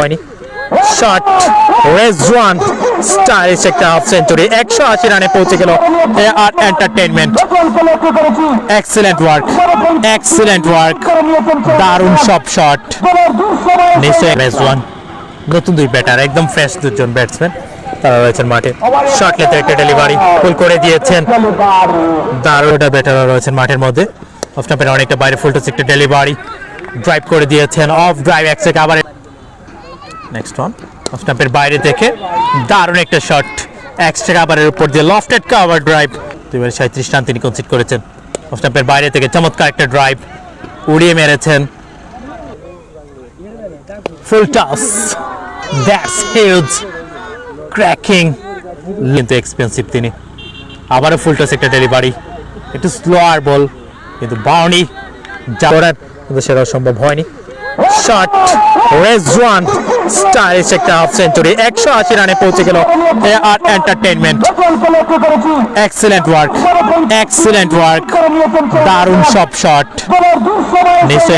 হয়নি। Shot Rizwan stylish একটা half century একশো আশি রানে পৌঁছে গেল আর entertainment excellent work excellent work দারুণ সব শট নিশ্চয়ই রেজওয়ান নতুন দুই ব্যাটার একদম ফ্রেশ দুজন ব্যাটসম্যান তারা রয়েছেন মাঠে। লেতে একটা ডেলিভারি ফুল করে দিয়েছেন। দারুণটা ব্যাটাররা রয়েছেন মাঠের মধ্যে। অফ অনেকটা বাইরে ফুল টস একটা ডেলিভারি ড্রাইভ করে দিয়েছেন। অফ ড্রাইভ এক সেকেন্ড আবার নেক্সট ওয়ান অফ স্টাম্পের বাইরে থেকে দারুণ একটা শট এক্সট্রা কাভারের উপর দিয়ে লফটেড কাভার ড্রাইভ দুইবার সাঁত্রিশ রান তিনি কনসিড করেছেন। অফ স্টাম্পের বাইরে থেকে চমৎকার একটা ড্রাইভ উড়িয়ে মেরেছেন। Full toss that's huge cracking কিন্তু এক্সপেন্সিভ তিনি। আবারও ফুল টস একটা ডেলিভারি একটু স্লোয়ার বল কিন্তু বাউনি যাওয়ার কিন্তু সেটা সম্ভব হয়নি। শট রেজওয়ান স্টাইলিশ একটা হাফ সেঞ্চুরি একশো আশি রানে পৌঁছে গেল এ আর entertainment excellent work excellent work দারুণ সব শট নিশ্চয়ই